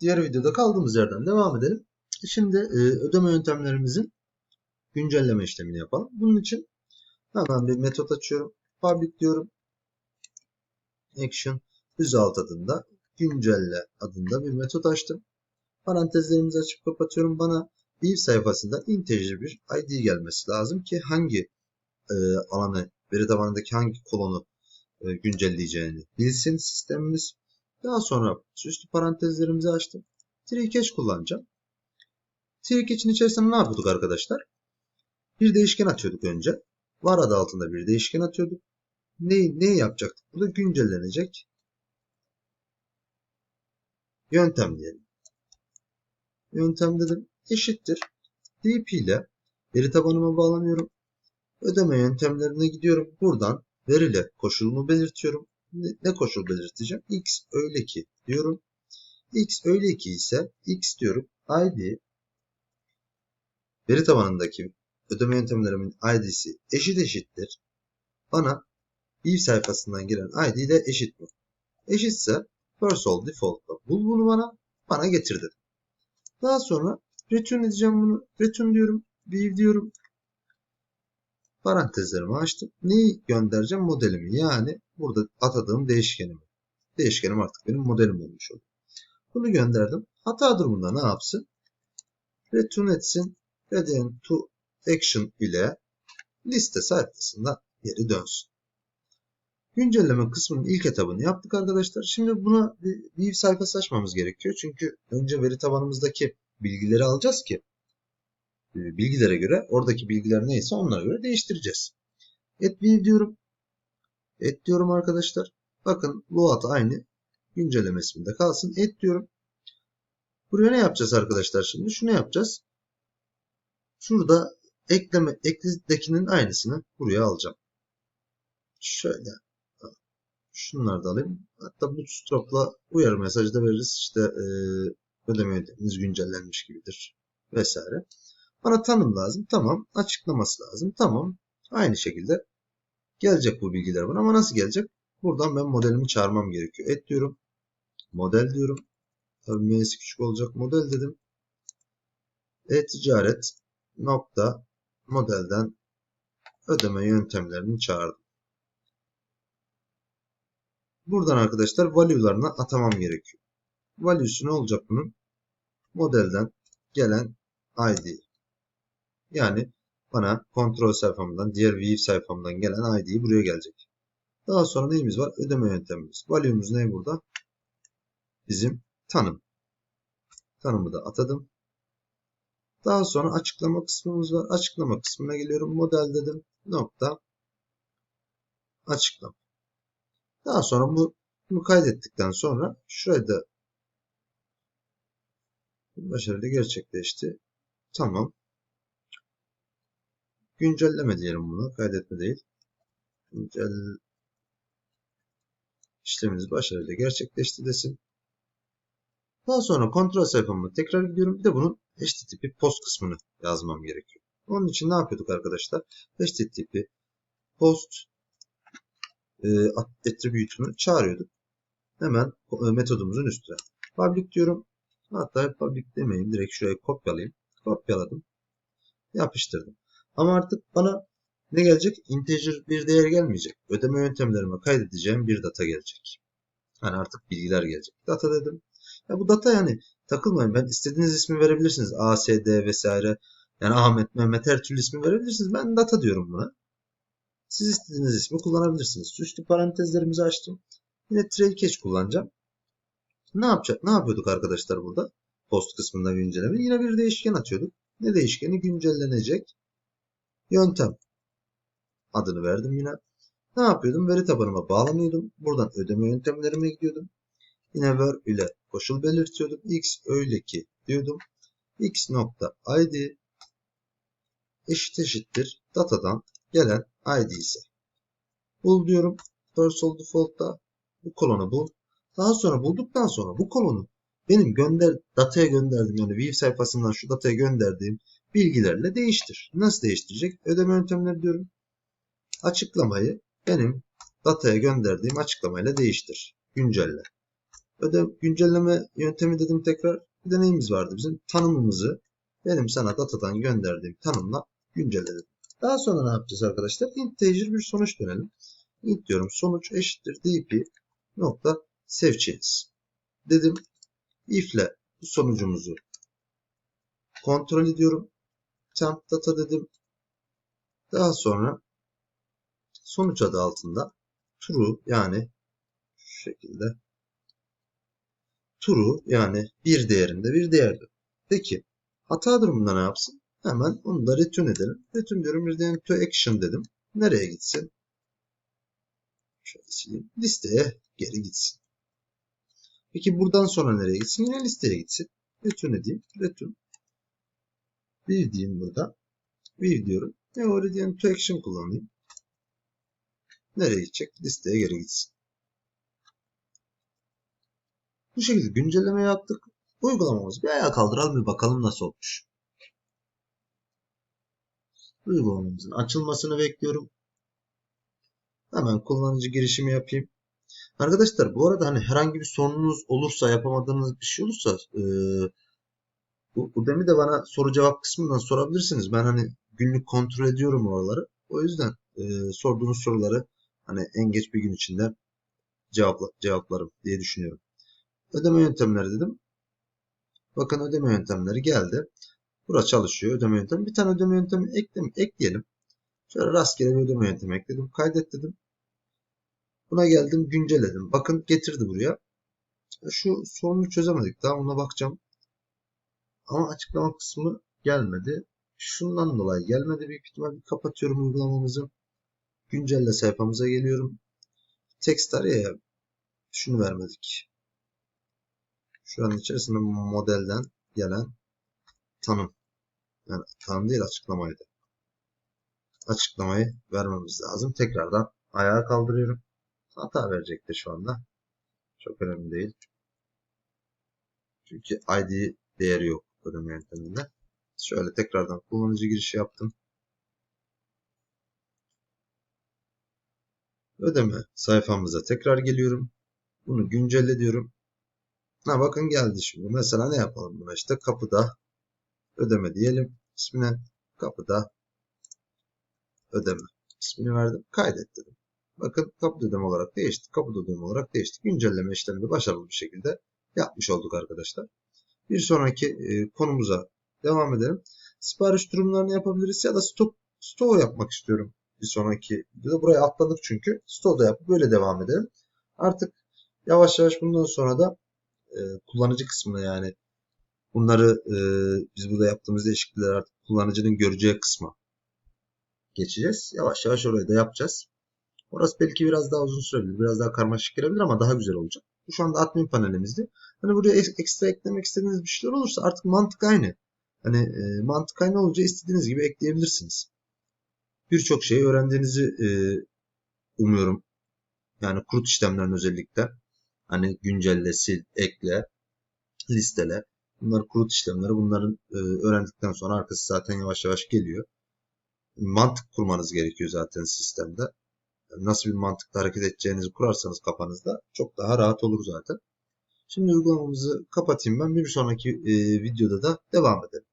Diğer videoda kaldığımız yerden devam edelim. Şimdi e, ödeme yöntemlerimizin güncelleme işlemini yapalım. Bunun için hemen bir metot açıyorum. Public diyorum. Action result adında güncelle adında bir metot açtım. Parantezlerimizi açıp kapatıyorum. Bana if sayfasında integer bir id gelmesi lazım ki hangi e, alanı veri tabanındaki hangi kolonu e, güncelleyeceğini bilsin sistemimiz. Daha sonra süslü parantezlerimizi açtım. Catch kullanacağım. Catch'in içerisinde ne yapıyorduk arkadaşlar? Bir değişken atıyorduk önce. Var adı altında bir değişken atıyorduk. Ne, ne yapacaktık? Burada güncellenecek yöntem diyelim. Yöntem dedim eşittir. DP ile veri tabanıma bağlanıyorum. Ödeme yöntemlerine gidiyorum. Buradan veriyle koşulumu belirtiyorum. Ne, koşul belirteceğim? X öyle ki diyorum. X öyle ki ise X diyorum. ID veri tabanındaki ödeme yöntemlerimin ID'si eşit eşittir. Bana if sayfasından gelen ID ile eşit mi? Eşitse first all default'ta bul bunu bana bana getir. Daha sonra return edeceğim bunu. Return diyorum. View diyorum. Parantezlerimi açtım. Neyi göndereceğim? Modelimi. Yani burada atadığım değişkenimi. Değişkenim artık benim modelim olmuş oldu. Bunu gönderdim. Hata durumunda ne yapsın? Return etsin. Return to action ile liste sayfasında geri dönsün. Güncelleme kısmının ilk etabını yaptık arkadaşlar. Şimdi buna bir view sayfası açmamız gerekiyor. Çünkü önce veri tabanımızdaki bilgileri alacağız ki e, bilgilere göre oradaki bilgiler neyse onlara göre değiştireceğiz. Et view diyorum. Et diyorum arkadaşlar. Bakın load aynı güncelleme isminde kalsın. Et diyorum. Buraya ne yapacağız arkadaşlar şimdi? Şunu yapacağız. Şurada ekleme ekledekinin aynısını buraya alacağım. Şöyle şunları da alayım. Hatta bootstrap'la uyarı mesajı da veririz. İşte e, ödeme yönteminiz güncellenmiş gibidir vesaire. Bana tanım lazım. Tamam. Açıklaması lazım. Tamam. Aynı şekilde gelecek bu bilgiler bana ama nasıl gelecek? Buradan ben modelimi çağırmam gerekiyor. Et diyorum. Model diyorum. Tabii m'si küçük olacak. Model dedim. E-ticaret nokta modelden ödeme yöntemlerini çağırdım. Buradan arkadaşlar value'larına atamam gerekiyor. Value'su ne olacak bunun? Modelden gelen ID. Yani bana kontrol sayfamdan, diğer view sayfamdan gelen ID buraya gelecek. Daha sonra neyimiz var? Ödeme yöntemimiz. Value'muz ne burada? Bizim tanım. Tanımı da atadım. Daha sonra açıklama kısmımız var. Açıklama kısmına geliyorum. Model dedim. Nokta. Açıklama. Daha sonra bu, bunu kaydettikten sonra şurada da başarılı gerçekleşti. Tamam. Güncelleme diyelim bunu. Kaydetme değil. Güncel işlemimiz başarılı gerçekleşti desin. Daha sonra kontrol sayfama tekrar gidiyorum. Bir de bunun HTTP post kısmını yazmam gerekiyor. Onun için ne yapıyorduk arkadaşlar? HTTP post e, attribute'unu çağırıyorduk. Hemen e, metodumuzun üstüne. Public diyorum. Hatta public demeyeyim. Direkt şuraya kopyalayayım. Kopyaladım. Yapıştırdım. Ama artık bana ne gelecek? Integer bir değer gelmeyecek. Ödeme yöntemlerime kaydedeceğim bir data gelecek. Hani artık bilgiler gelecek. Data dedim. Ya bu data yani takılmayın. Ben istediğiniz ismi verebilirsiniz. A, S, D vesaire. Yani Ahmet, Mehmet her türlü ismi verebilirsiniz. Ben data diyorum buna. Siz istediğiniz ismi kullanabilirsiniz. Süslü parantezlerimizi açtım. Yine trail kullanacağım. Ne yapacak? Ne yapıyorduk arkadaşlar burada? Post kısmında güncelleme. Yine bir değişken atıyorduk. Ne değişkeni? Güncellenecek yöntem adını verdim yine. Ne yapıyordum? Veri tabanıma bağlanıyordum. Buradan ödeme yöntemlerime gidiyordum. Yine ver ile koşul belirtiyordum. X öyle ki diyordum. X nokta id eşit eşittir datadan gelen id ise. Bul diyorum. All default'ta bu kolonu bul. Daha sonra bulduktan sonra bu kolonu benim gönder dataya gönderdiğim yani view sayfasından şu dataya gönderdiğim bilgilerle değiştir. Nasıl değiştirecek? Ödeme yöntemleri diyorum. Açıklamayı benim dataya gönderdiğim açıklamayla değiştir. Güncelle. Öde güncelleme yöntemi dedim tekrar. Bir de neyimiz vardı bizim? Tanımımızı benim sana datadan gönderdiğim tanımla güncelledim. Daha sonra ne yapacağız arkadaşlar? Integer bir sonuç dönelim. Int diyorum sonuç eşittir dp nokta sevçeniz. Dedim if ile bu sonucumuzu kontrol ediyorum. Temp data dedim. Daha sonra sonuç adı altında true yani şu şekilde true yani bir değerinde bir değerdir. Peki hata durumunda ne yapsın? Hemen onu da return edelim. Return diyorum de to action dedim. Nereye gitsin? Şöyle sileyim. Listeye geri gitsin. Peki buradan sonra nereye gitsin? Yine listeye gitsin. Return edeyim. Return. Bir diyeyim burada. Bir diyorum. Oraya to action kullanayım. Nereye gidecek? Listeye geri gitsin. Bu şekilde güncelleme yaptık. Uygulamamızı bir ayağa kaldıralım bir bakalım nasıl olmuş. Uygulamamızın açılmasını bekliyorum. Hemen kullanıcı girişimi yapayım. Arkadaşlar bu arada hani herhangi bir sorununuz olursa yapamadığınız bir şey olursa e, bu Udemy de bana soru cevap kısmından sorabilirsiniz. Ben hani günlük kontrol ediyorum oraları. O yüzden e, sorduğunuz soruları hani en geç bir gün içinde cevapla, cevaplarım diye düşünüyorum. Ödeme yöntemleri dedim. Bakın ödeme yöntemleri geldi. Burası çalışıyor ödeme yöntemi. Bir tane ödeme yöntemi ekledim, ekleyelim. Şöyle rastgele bir ödeme yöntemi ekledim. Kaydet dedim. Buna geldim güncelledim. Bakın getirdi buraya. Şu sorunu çözemedik. Daha ona bakacağım. Ama açıklama kısmı gelmedi. Şundan dolayı gelmedi. Büyük ihtimal kapatıyorum uygulamamızı. Güncelle sayfamıza geliyorum. Text araya şunu vermedik. Şuranın içerisinde modelden gelen tanım. Yani tanım değil açıklamaydı. Açıklamayı vermemiz lazım. Tekrardan ayağa kaldırıyorum. Hata verecektir şu anda. Çok önemli değil. Çünkü ID değeri yok ödeme yönteminde. Şöyle tekrardan kullanıcı girişi yaptım. Ödeme sayfamıza tekrar geliyorum. Bunu güncelle diyorum. Ha bakın geldi şimdi. Mesela ne yapalım buna işte kapıda ödeme diyelim. İsmine kapıda ödeme ismini verdim. Kaydet dedim. Bakın kapıda ödeme olarak değişti. Kapıda ödeme olarak değişti. Güncelleme işlemini başarılı bir şekilde yapmış olduk arkadaşlar. Bir sonraki e, konumuza devam edelim. Sipariş durumlarını yapabiliriz ya da stok stoğu yapmak istiyorum. Bir sonraki videoda buraya atladık çünkü. Stoğu da yapıp böyle devam edelim. Artık yavaş yavaş bundan sonra da e, kullanıcı kısmına yani bunları e, biz burada yaptığımız değişiklikleri artık kullanıcının göreceği kısma geçeceğiz. Yavaş yavaş orayı da yapacağız. Orası belki biraz daha uzun sürebilir. Biraz daha karmaşık gelebilir ama daha güzel olacak. Bu şu anda admin panelimizdi. Hani buraya ekstra eklemek istediğiniz bir şeyler olursa artık mantık aynı. Hani e, mantık aynı olunca istediğiniz gibi ekleyebilirsiniz. Birçok şeyi öğrendiğinizi e, umuyorum. Yani kurut işlemlerin özellikle. Hani güncelle, sil, ekle, listele. Bunlar kurut işlemleri. Bunların e, öğrendikten sonra arkası zaten yavaş yavaş geliyor. Mantık kurmanız gerekiyor zaten sistemde. Nasıl bir mantıkla hareket edeceğinizi kurarsanız kafanızda çok daha rahat olur zaten. Şimdi uygulamamızı kapatayım ben. Bir sonraki e, videoda da devam edelim.